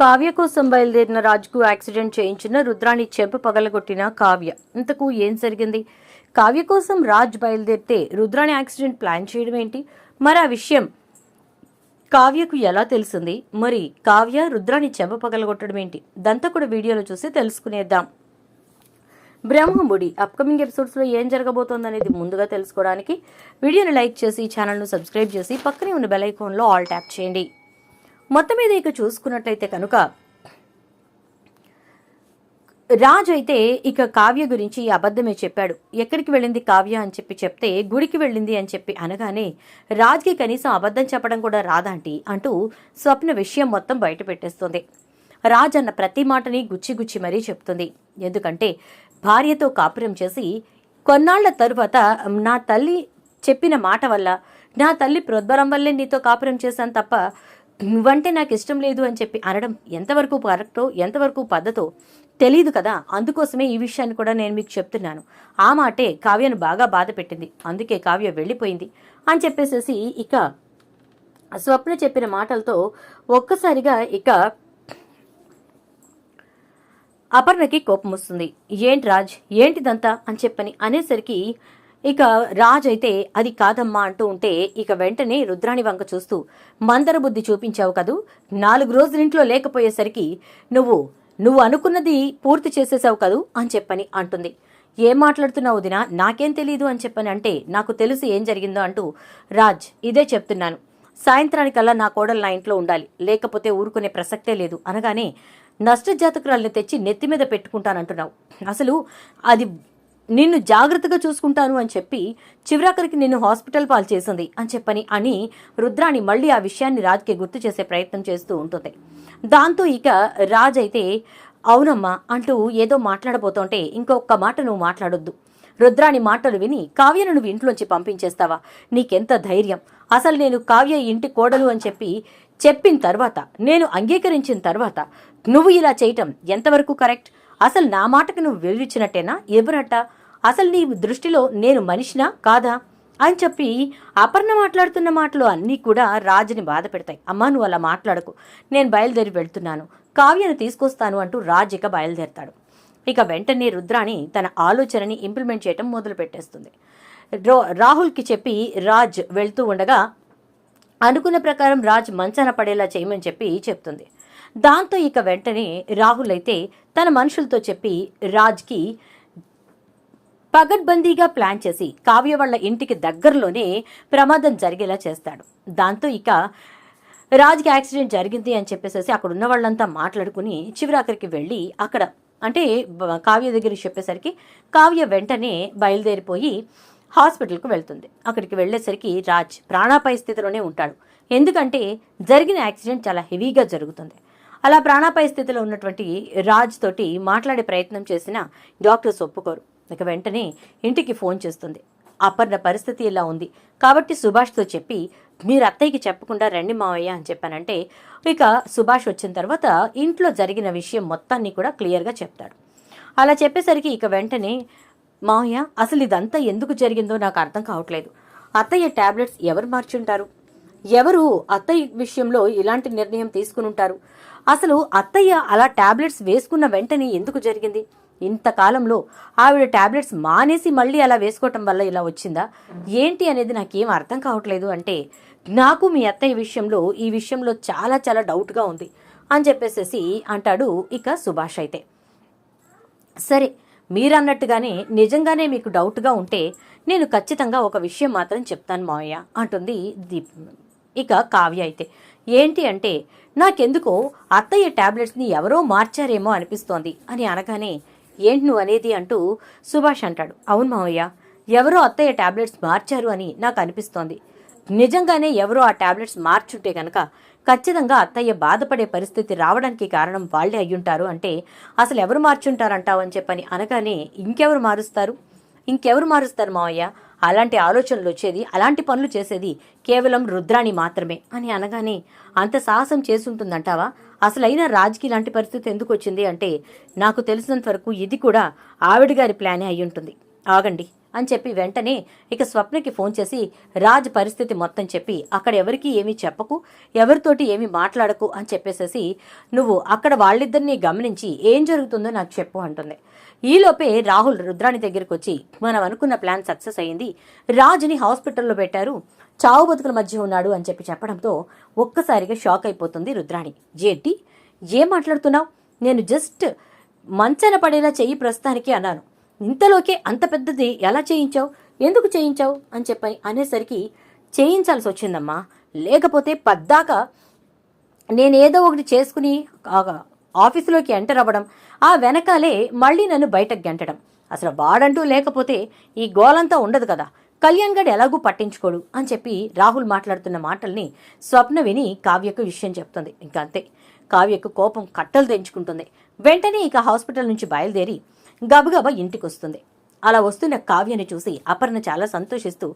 కావ్య కోసం బయలుదేరిన రాజుకు యాక్సిడెంట్ చేయించిన రుద్రాణి చెంప పగలగొట్టిన కావ్య. ఇంతకు ఏం జరిగింది? కావ్య కోసం రాజ్ బయలుదేరితే రుద్రాణి యాక్సిడెంట్ ప్లాన్ చేయడం ఏంటి? మరి ఆ విషయం కావ్యకు ఎలా తెలిసింది? మరి కావ్య రుద్రాణి చెంప పగలగొట్టడం ఏంటి? దంతా కూడా వీడియోలో చూసి తెలుసుకునేద్దాం. బ్రహ్మముడి అప్కమింగ్ ఎపిసోడ్స్లో ఏం జరగబోతోంది అనేది ముందుగా తెలుసుకోవడానికి వీడియోని లైక్ చేసి ఛానల్ను సబ్స్క్రైబ్ చేసి పక్కనే ఉన్న బెల్ ఐకాన్లో ఆల్ ట్యాప్ చేయండి. మొత్తం మీద ఇక చూసుకున్నట్లయితే కనుక రాజ్ అయితే ఇక కావ్య గురించి అబద్ధమే చెప్పాడు. ఎక్కడికి వెళ్ళింది కావ్య అని చెప్పి చెప్తే గుడికి వెళ్ళింది అని చెప్పి అనగానే రాజ్కి కనీసం అబద్ధం చెప్పడం కూడా రాదంటి అంటూ స్వప్న విషయం మొత్తం బయట పెట్టేస్తుంది. రాజ్ అన్న ప్రతి మాటని గుచ్చి గుచ్చి మరీ చెప్తుంది. ఎందుకంటే భార్యతో కాపురం చేసి కొన్నాళ్ళ తరువాత నా తల్లి చెప్పిన మాట వల్ల నా తల్లి ప్రోద్బలం వల్లే నీతో కాపురం చేశాను తప్ప నువ్వంటే నాకు ఇష్టం లేదు అని చెప్పి అనడం ఎంతవరకు కరెక్టో ఎంతవరకు పద్ధతో తెలియదు కదా. అందుకోసమే ఈ విషయాన్ని కూడా నేను మీకు చెప్తున్నాను. ఆ మాటే కావ్యను బాగా బాధ పెట్టింది. అందుకే కావ్య వెళ్ళిపోయింది అని చెప్పేసేసి ఇక స్వప్న చెప్పిన మాటలతో ఒక్కసారిగా ఇక అపర్ణకి కోపం వస్తుంది. ఏంటి రాజ్? ఏంటిదంతా? అని చెప్పని అనేసరికి ఇక రాజ్ అయితే అది కాదమ్మా అంటూ ఉంటే ఇక వెంటనే రుద్రాణి వంక చూస్తూ మందర బుద్ధి చూపించావు కదూ. నాలుగు రోజులింట్లో లేకపోయేసరికి నువ్వు నువ్వు అనుకున్నది పూర్తి చేసేసావు కదూ అని చెప్పని అంటుంది. ఏం మాట్లాడుతున్నావు వదినా? నాకేం తెలీదు అని చెప్పని అంటే నాకు తెలుసు ఏం జరిగిందో అంటూ రాజ్ ఇదే చెప్తున్నాను. సాయంత్రానికల్లా నా కోడలు నా ఇంట్లో ఉండాలి. లేకపోతే ఊరుకునే ప్రసక్తే లేదు. అనగానే నష్టజాతకురాల్ని తెచ్చి నెత్తి మీద పెట్టుకుంటానంటున్నావు. అసలు అది నిన్ను జాగ్రత్తగా చూసుకుంటాను అని చెప్పి చివరాఖరికి నిన్ను హాస్పిటల్ పాలు చేసింది అని చెప్పని అని రుద్రాణి మళ్ళీ ఆ విషయాన్ని రాజ్కి గుర్తు చేసే ప్రయత్నం చేస్తూ ఉంటుంది. దాంతో ఇక రాజ్ అయితే అవునమ్మా అంటూ ఏదో మాట్లాడబోతుంటే ఇంకొక మాట నువ్వు మాట్లాడొద్దు. రుద్రాణి మాటలు విని కావ్యను నువ్వు ఇంట్లోంచి పంపించేస్తావా? నీకెంత ధైర్యం? అసలు నేను కావ్య ఇంటి కోడలు అని చెప్పి చెప్పిన తర్వాత నేను అంగీకరించిన తర్వాత నువ్వు ఇలా చేయటం ఎంతవరకు కరెక్ట్? అసలు నా మాటకు నువ్వు విలువిచ్చినట్టేనా? ఎవరట? అసలు నీ దృష్టిలో నేను మనిషినా కాదా? అని చెప్పి అపర్ణ మాట్లాడుతున్న మాటలు అన్నీ కూడా రాజుని బాధ పెడతాయి. అమ్మా నువ్వు అలా మాట్లాడకు. నేను బయలుదేరి వెళ్తున్నాను. కావ్యను తీసుకొస్తాను అంటూ రాజ్ ఇక బయలుదేరతాడు. ఇక వెంటనే రుద్రాణి తన ఆలోచనని ఇంప్లిమెంట్ చేయటం మొదలు పెట్టేస్తుంది రో- రాహుల్కి చెప్పి రాజ్ వెళ్తూ ఉండగా అనుకున్న ప్రకారం రాజ్ మంచాన పడేలా చేయమని చెప్పి చెప్తుంది. దాంతో ఇక వెంటనే రాహుల్ అయితే తన మనుషులతో చెప్పి రాజ్కి పగడ్బందీగా ప్లాన్ చేసి కావ్య వాళ్ళ ఇంటికి దగ్గరలోనే ప్రమాదం జరిగేలా చేస్తాడు. దాంతో ఇక రాజ్కి యాక్సిడెంట్ జరిగింది అని చెప్పేసేసి అక్కడ ఉన్న వాళ్ళంతా మాట్లాడుకుని చివరాఖరికి వెళ్ళి అక్కడ అంటే కావ్య దగ్గరికి చెప్పేసరికి కావ్య వెంటనే బయలుదేరిపోయి హాస్పిటల్కు వెళ్తుంది. అక్కడికి వెళ్ళేసరికి రాజ్ ప్రాణాపాయ స్థితిలోనే ఉంటాడు. ఎందుకంటే జరిగిన యాక్సిడెంట్ చాలా హెవీగా జరుగుతుంది. అలా ప్రాణాపాయ స్థితిలో ఉన్నటువంటి రాజ్ తోటి మాట్లాడే ప్రయత్నం చేసిన డాక్టర్స్ ఒప్పుకోరు. ఇక వెంటనే ఇంటికి ఫోన్ చేస్తుంది. అపర్ణ పరిస్థితి ఇలా ఉంది. కాబట్టి సుభాష్తో చెప్పి మీరు అత్తయ్యకి చెప్పకుండా రండి మావయ్య అని చెప్పానంటే ఇక సుభాష్ వచ్చిన తర్వాత ఇంట్లో జరిగిన విషయం మొత్తాన్ని కూడా క్లియర్గా చెప్తాడు. అలా చెప్పేసరికి ఇక వెంటనే మావయ్య అసలు ఇదంతా ఎందుకు జరిగిందో నాకు అర్థం కావట్లేదు. అత్తయ్య ట్యాబ్లెట్స్ ఎవరు మార్చుంటారు? ఎవరు అత్తయ్య విషయంలో ఇలాంటి నిర్ణయం తీసుకుని ఉంటారు? అసలు అత్తయ్య అలా టాబ్లెట్స్ వేసుకున్న వెంటనే ఎందుకు జరిగింది? ఇంతకాలంలో ఆవిడ టాబ్లెట్స్ మానేసి మళ్ళీ అలా వేసుకోవటం వల్ల ఇలా వచ్చిందా? ఏంటి అనేది నాకేం అర్థం కావట్లేదు. అంటే నాకు మీ అత్తయ్య విషయంలో ఈ విషయంలో చాలా చాలా డౌట్గా ఉంది అని చెప్పేసేసి అంటాడు ఇక సుభాష్ అయితే. సరే మీరన్నట్టుగానే నిజంగానే మీకు డౌట్గా ఉంటే నేను ఖచ్చితంగా ఒక విషయం మాత్రం చెప్తాను మావయ్య అంటుంది దీప్. ఇక కావ్య అయితే. ఏంటి అంటే నాకెందుకో అత్తయ్య టాబ్లెట్స్ని ఎవరో మార్చారేమో అనిపిస్తోంది అని అనగానే ఏంటి నువ్వు అనేది అంటూ సుభాష్ అంటాడు. అవును మావయ్య ఎవరో అత్తయ్య టాబ్లెట్స్ మార్చారు అని నాకు అనిపిస్తోంది. నిజంగానే ఎవరో ఆ టాబ్లెట్స్ మార్చుంటే కనుక ఖచ్చితంగా అత్తయ్య బాధపడే పరిస్థితి రావడానికి కారణం వాళ్ళే అయ్యుంటారు అంటే అసలు ఎవరు మార్చుంటారంటావు అని చెప్పని అనగానే ఇంకెవరు మారుస్తారు? ఇంకెవరు మారుస్తారు మావయ్య? అలాంటి ఆలోచనలు వచ్చేది అలాంటి పనులు చేసేది కేవలం రుద్రాణి మాత్రమే అని అనగానే అంత సాహసం చేసుంటుందంటావా? అసలైన రాజ్కి ఇలాంటి పరిస్థితి ఎందుకు వచ్చింది అంటే నాకు తెలిసినంత వరకు ఇది కూడా ఆవిడ గారి ప్లానే అయి ఉంటుంది. ఆగండి అని చెప్పి వెంటనే ఇక స్వప్నకి ఫోన్ చేసి రాజ్ పరిస్థితి మొత్తం చెప్పి అక్కడ ఎవరికి ఏమీ చెప్పకు ఎవరితోటి ఏమీ మాట్లాడకు అని చెప్పేసేసి నువ్వు అక్కడ వాళ్ళిద్దరినీ గమనించి ఏం జరుగుతుందో నాకు చెప్పు అంటుంది. ఈలోపే రాహుల్ రుద్రాణి దగ్గరికి వచ్చి మనం అనుకున్న ప్లాన్ సక్సెస్ అయింది రాజుని హాస్పిటల్లో పెట్టారు. చావు బతుకుల మధ్య ఉన్నాడు అని చెప్పి చెప్పడంతో ఒక్కసారిగా షాక్ అయిపోతుంది రుద్రాణి. ఏంటి? ఏం మాట్లాడుతున్నావు? నేను జస్ట్ మంచన పడేలా చెయ్యి ప్రస్తుతానికి అన్నాను. ఇంతలోకే అంత పెద్దది ఎలా చేయించావు? ఎందుకు చేయించావు? అని చెప్పని అనేసరికి చేయించాల్సి వచ్చిందమ్మా. లేకపోతే పద్దాక నేనేదో ఒకటి చేసుకుని ఆఫీసులోకి ఎంటర్ అవ్వడం ఆ వెనకాలే మళ్ళీ నన్ను బయటకు గెంటడం. అసలు వాడంటూ లేకపోతే ఈ గోలంతా ఉండదు కదా. కళ్యాణ్ గడ్ ఎలాగూ పట్టించుకోడు అని చెప్పి రాహుల్ మాట్లాడుతున్న మాటల్ని స్వప్న విని కావ్యకు విషయం చెప్తుంది. ఇంకంతే. అంతే కావ్యకు కోపం కట్టలు తెంచుకుంటుంది. వెంటనే ఇక హాస్పిటల్ నుంచి బయలుదేరి గబగబా ఇంటికి వస్తుంది అలా వస్తున్న కావ్యని చూసి అపర్ణ చాలా సంతోషిస్తూ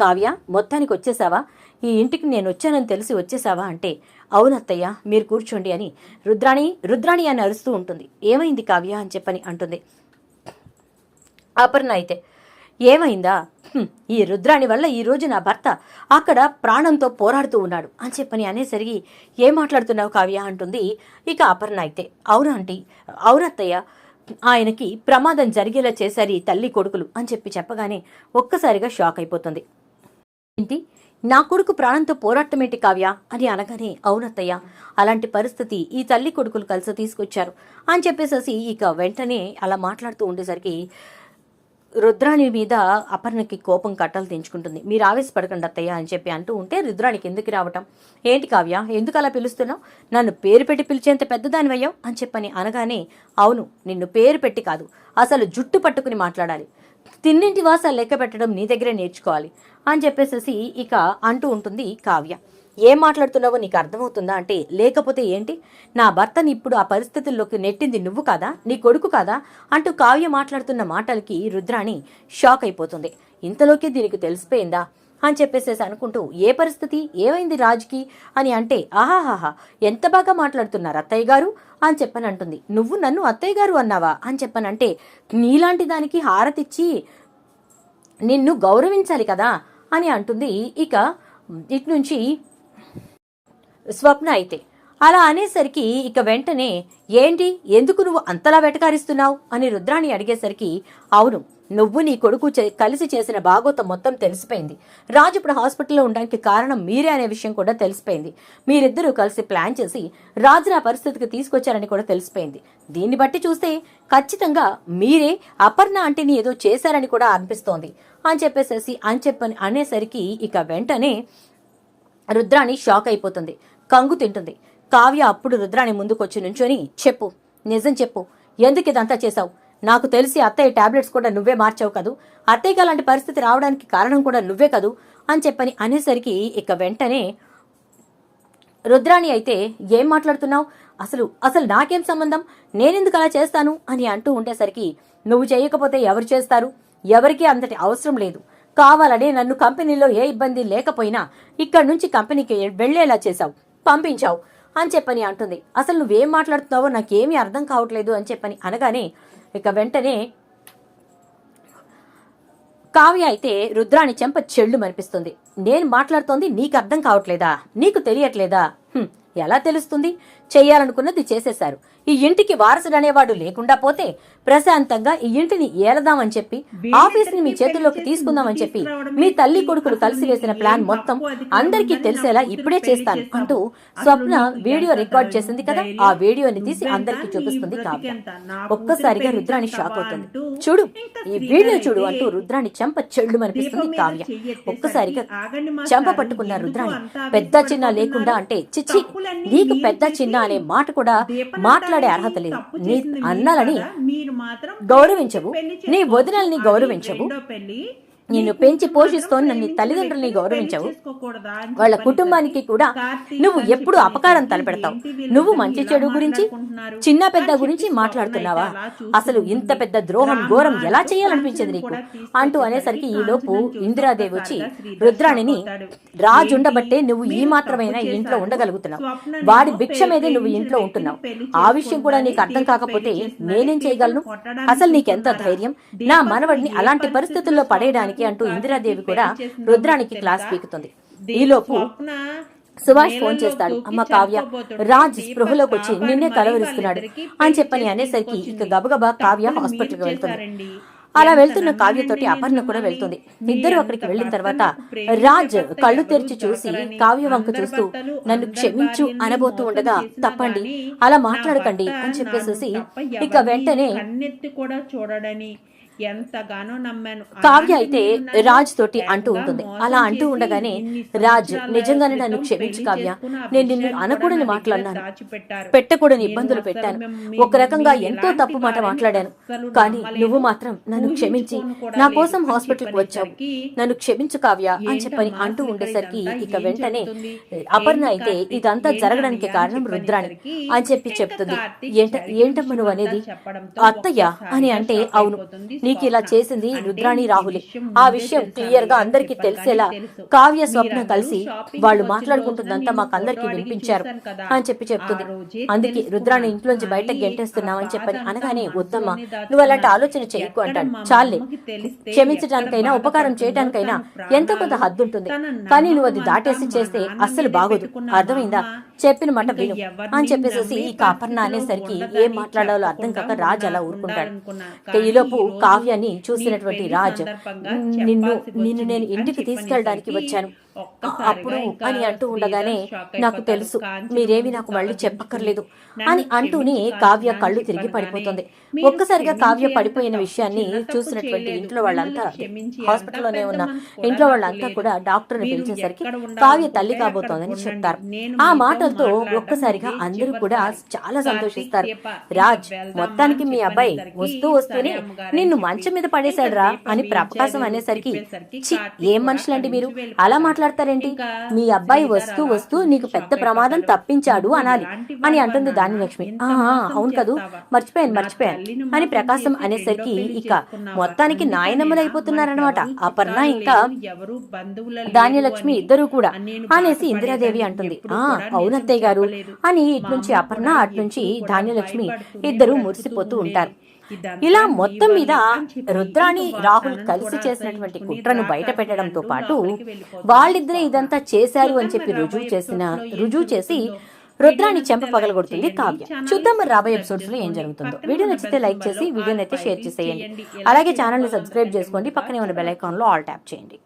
కావ్య మొత్తానికి వచ్చేసావా? ఈ ఇంటికి నేను వచ్చానని తెలిసి వచ్చేసావా అంటే అవునత్తయ్య మీరు కూర్చోండి అని రుద్రాణి రుద్రాణి అని అరుస్తూ ఉంటుంది. ఏమైంది కావ్య అని చెప్పని అంటుంది. అపర్ణ అయితే ఏమైందా? ఈ రుద్రాణి వల్ల ఈ రోజు నా భర్త అక్కడ ప్రాణంతో పోరాడుతూ ఉన్నాడు అని చెప్పని అనేసరికి ఏం మాట్లాడుతున్నావు కావ్య? అంటుంది. ఇక అపర్ణ అయితే అవునా ఆంటీ? అవునత్తయ్య ఆయనకి ప్రమాదం జరిగేలా చేశారు ఈ తల్లి కొడుకులు అని చెప్పి చెప్పగానే ఒక్కసారిగా షాక్ అయిపోతుంది. ఏంటి? నా కొడుకు ప్రాణంతో పోరాటమేంటి కావ్య? అని అనగానే అవునత్తయ్య అలాంటి పరిస్థితి ఈ తల్లి కొడుకులు కలిసి తీసుకొచ్చారు. అని చెప్పేసేసి ఇక వెంటనే అలా మాట్లాడుతూ ఉండేసరికి రుద్రాణి మీద అపర్ణకి కోపం కట్టలు తెంచుకుంటుంది. మీరు ఆవేశపడకండి అత్తయ్య అని చెప్పి అంటూ ఉంటే రుద్రానికి ఎందుకు రావటం. ఏంటి కావ్య ఎందుకు అలా పిలుస్తున్నావు? నన్ను పేరు పెట్టి పిలిచేంత పెద్దదానివయ్యావు? అని చెప్పని అనగానే అవును నిన్ను పేరు పెట్టి కాదు అసలు జుట్టు పట్టుకుని మాట్లాడాలి. తిన్నింటి వాస లెక్క పెట్టడం నీ దగ్గరే నేర్చుకోవాలి అని చెప్పేసేసి ఇక అంటూ ఉంటుంది కావ్య. ఏం మాట్లాడుతున్నావో నీకు అర్థమవుతుందా అంటే లేకపోతే ఏంటి? నా భర్తని ఇప్పుడు ఆ పరిస్థితుల్లోకి నెట్టింది నువ్వు కాదా? నీ కొడుకు కాదా? అంటూ కావ్య మాట్లాడుతున్న మాటలకి రుద్రాణి షాక్ అయిపోతుంది. ఇంతలోకే దీనికి తెలిసిపోయిందా? అని చెప్పేసేసి అనుకుంటూ ఏ పరిస్థితి? ఏమైంది రాజుకి? అని అంటే ఆహాహాహా ఎంత బాగా మాట్లాడుతున్నారు అత్తయ్య గారు? అని చెప్పని అంటుంది. నువ్వు నన్ను అత్తయ్య గారు అన్నావా? అని చెప్పనంటే నీలాంటి దానికి హారతిచ్చి నిన్ను గౌరవించాలి కదా? అని అంటుంది. ఇక ఇటు నుంచి స్వప్న అయితే అలా అనేసరికి ఇక వెంటనే ఏంటి? ఎందుకు నువ్వు అంతలా వెటకారిస్తున్నావు? అని రుద్రాణి అడిగేసరికి అవును నువ్వు నీ కొడుకు చే- కలిసి చేసిన భాగోతం మొత్తం తెలిసిపోయింది. రాజు ఇప్పుడు హాస్పిటల్లో ఉండడానికి కారణం మీరే అనే విషయం కూడా తెలిసిపోయింది. మీరిద్దరూ కలిసి ప్లాన్ చేసి రాజుని ఆ పరిస్థితికి తీసుకొచ్చారని కూడా తెలిసిపోయింది. దీన్ని బట్టి చూస్తే ఖచ్చితంగా మీరే అపర్ణ అంటేని ఏదో చేశారని కూడా అనిపిస్తోంది. అని చెప్పేసేసి అని చెప్పని అనేసరికి ఇక వెంటనే రుద్రాణి షాక్ అయిపోతుంది. కంగు తింటుంది. కావ్య అప్పుడు రుద్రాణి ముందుకొచ్చి నుంచొని చెప్పు నిజం చెప్పు. ఎందుకు ఇదంతా చేశావు? నాకు తెలిసి అత్తయ్య టాబ్లెట్స్ కూడా నువ్వే మార్చావు కదూ. అత్తయ్యకి అలాంటి పరిస్థితి రావడానికి కారణం కూడా నువ్వే కదూ అని చెప్పని అనేసరికి ఇక వెంటనే రుద్రాణి అయితే ఏం మాట్లాడుతున్నావు? అసలు అసలు నాకేం సంబంధం? నేనెందుకు అలా చేస్తాను? అని అంటూ ఉండేసరికి నువ్వు చేయకపోతే ఎవరు చేస్తారు? ఎవరికీ అంతటి అవసరం లేదు. కావాలని నన్ను కంపెనీలో ఏ ఇబ్బంది లేకపోయినా ఇక్కడి నుంచి కంపెనీకి వెళ్ళేలా చేశావు. పంపించావు. అని చెప్పని అంటుంది. అసలు నువ్వేం మాట్లాడుతున్నావో నాకేమీ అర్థం కావట్లేదు అని చెప్పని అనగానే ఇక వెంటనే కావ్య అయితే రుద్రాణి చెంప చెళ్ళు మనిపిస్తుంది నేను మాట్లాడుతోంది నీకు అర్థం కావట్లేదా? నీకు తెలియట్లేదా? ఎలా తెలుస్తుంది? చెయ్యాలనుకున్నది చేసేశారు. ఈ ఇంటికి వారసుడు అనేవాడు లేకుండా పోతే ప్రశాంతంగా ఈ ఇంటిని ఏలదామని చెప్పి ఆఫీస్ని మీ చేతుల్లోకి తీసుకుందామని చెప్పి మీ తల్లి కొడుకులు కలిసి వేసిన ప్లాన్ మొత్తం అందరికీ తెలిసేలా ఇప్పుడే చేస్తాను అంటూ స్వప్న వీడియో రికార్డ్ చేసింది కదా ఆ వీడియోని తీసి అందరికీ చూపిస్తుంది కావ్య ఒక్కసారిగా రుద్రాణి షాక్ అవుతుంది. చూడు ఈ వీడియో చూడు అంటూ రుద్రాణి చెంప చెళ్ళు మనిపిస్తుంది కావ్య. ఒక్కసారిగా చెంప పట్టుకున్న రుద్రాణి పెద్ద చిన్న లేకుండా అంటే చిచ్చి నీకు పెద్ద చిన్న అనే మాట కూడా మాట్లాడే అర్హత లేదు. నీ అన్నలని గౌరవించవు. నీ. వదినల్ని గౌరవించవు. నిన్ను పెంచి పోషిస్తోన్న నీ తల్లిదండ్రుల్ని గౌరవించవు. వాళ్ళ కుటుంబానికి కూడా నువ్వు ఎప్పుడు అపకారం తలపెడతావు? నువ్వు మంచి చెడు గురించి చిన్న పెద్ద గురించి మాట్లాడుతున్నావా? అసలు ఇంత పెద్ద ద్రోహం ఘోరం ఎలా చేయాలనిపించింది నీకు? అంటూ అనేసరికి ఈ లోపు ఇందిరాదేవి వచ్చి రుద్రాణిని రాజు ఉండబట్టే నువ్వు ఈ మాత్రమైనా ఇంట్లో ఉండగలుగుతున్నావు? వాడి భిక్ష మీదే నువ్వు ఇంట్లో ఉంటున్నావు. ఆ విషయం కూడా నీకు అర్థం కాకపోతే నేనేం చేయగలను? అసలు నీకెంత ధైర్యం? నా మనవడిని అలాంటి పరిస్థితుల్లో పడేయడానికి అంటూ ఇందిరాదేవి కూడా రుద్రానికి క్లాస్ పీకుతుంది. ఈలోపు సుభాష్ ఫోన్ చేస్తాడు. అమ్మ కావ్య రాజ్ స్పృహలోకి వచ్చి నిన్నే కలవరిస్తున్నాడు అని చెప్పని అనేసరికి ఇక గబగబా కావ్య హాస్పిటల్కి వెళ్తుంది. అలా వెళ్తున్న కావ్యతోటి అపర్ణ కూడా వెళ్తుంది. ఇద్దరు అక్కడికి వెళ్ళిన తర్వాత రాజ్ కళ్ళు తెరిచి చూసి కావ్య వంక చూస్తూ నన్ను క్షమించు అనబోతూ ఉండగా తప్పండి. అలా మాట్లాడకండి అని చెప్పేసేసి ఇక వెంటనే కూడా చూడడని కావ్య అయితే రాజ్ తోటి అంటూ ఉంటుంది. అలా అంటూ ఉండగానే రాజ్ నిజంగానే నన్ను క్షమించు కావ్య. నేను నిన్ను అనకూడని మాట్లాడినాను పెట్టకూడని ఇబ్బందులు పెట్టాను. ఒక రకంగా ఎంతో తప్పు మాట మాట్లాడాను. కానీ నువ్వు మాత్రం నన్ను క్షమించి నా కోసం హాస్పిటల్కి వచ్చావు. నన్ను క్షమించు కావ్య అని చెప్పని అంటూ ఉండేసరికి ఇక వెంటనే అపర్ణ అయితే ఇదంతా జరగడానికి కారణం రుద్రాణి అని చెప్పి చెప్తుంది. ఏంట ఏంటమ్మ నువ్వు అనేది? అత్తయ్య అని అంటే అవును. నీకు ఇలా చేసింది రుద్రాణి రాహులే. ఆ విషయం క్లియర్గా అందరికీ తెలిసేలా కావ్య స్వప్న కలిసి వాళ్ళు మాట్లాడుకుంటుందంతా మాకందరికి వినిపించారు అని చెప్పి చెప్తుంది. అందుకే రుద్రాణి ఇంట్లోంచి బయటకు గెంటేస్తున్నావని చెప్పని అనగానే వద్దమ్మా నువ్వు అలాంటి ఆలోచన చేయకు అంటాడు. చాలే క్షమించడానికైనా ఉపకారం చేయడానికైనా ఎంతో కొంత హద్దు ఉంటుంది కానీ నువ్వు అది దాటేసి చేస్తే అస్సలు బాగోదు. అర్థమైందా? చెప్పిన మాట విను. అని చెప్పేసి ఈ కాపర్ణ అనేసరికి ఏం మాట్లాడాలో అర్థం కాక రాజ్ అలా ఊరుకుంటాడు. ఈలోపు కావ్యాన్ని చూసినటువంటి రాజ్ నిన్ను నిన్ను నేను ఇంటికి తీసుకెళ్ళడానికి వచ్చాను. అప్పుడు అని అంటూ ఉండగానే నాకు తెలుసు మీరేమి నాకు మళ్ళీ చెప్పక్కర్లేదు అని అంటూనే కావ్య కళ్ళు తిరిగి పడిపోతుంది. ఒక్కసారిగా కావ్య పడిపోయిన విషయాన్ని చూసినటువంటి ఇంట్లో వాళ్ళంతా హాస్పిటల్లోనే ఉన్న ఇంట్లో వాళ్ళంతా కూడా డాక్టర్ని పిలిచేసరికి కావ్య తల్లి కాబోతోందని చెప్తారు. ఆ మాటలతో ఒక్కసారిగా అందరూ కూడా చాలా సంతోషిస్తారు. రాజ్ మొత్తానికి మీ అబ్బాయి వస్తూ వస్తూనే నిన్ను మంచం మీద పడేశాడురా అని ప్రకాశం అనేసరికి ఏం మనుషులండి మీరు? అలా మాట్లాడతారేంటి? మీ అబ్బాయి వస్తూ వస్తూ నీకు పెద్ద ప్రమాదం తప్పించాడు అనాలి. అని అంటుంది దాని లక్ష్మి అవును కదూ. మర్చిపోయాను మర్చిపోయాను. అని ప్రకాశం అనేసరికి ఇక మొత్తానికి నాయనమ్మలైపోతున్నారనమాట అపర్ణ ఇంకా ధాన్యలక్ష్మి ఇద్దరు కూడా అనేసి ఇందిరాదేవి అంటుంది. ఆ అవునత్తయ్య గారు అని ఇటు నుంచి అపర్ణ అటు నుంచి ధాన్యలక్ష్మి ఇద్దరు మురిసిపోతూ ఉంటారు. ఇలా మొత్తం మీద రుద్రాణి రాహుల్ కలిసి చేసినటువంటి కుట్రను బయట పెట్టడంతో పాటు వాళ్ళిద్దరే ఇదంతా చేశారు అని చెప్పి రుజువు చేసిన రుజువు చేసి రుద్రాణి చెంప పగలగొడుతుంది కావ్య. చూద్దాం మరి రాబోయే ఎపిసోడ్స్లో ఏం జరుగుతుందో. వీడియో నచ్చితే లైక్ చేసి వీడియోని అయితే షేర్ చేసేయండి. అలాగే ఛానల్ని సబ్స్క్రైబ్ చేసుకోండి పక్కనే ఉన్న బెల్ ఐకాన్లో ఆల్ ట్యాప్ చేయండి.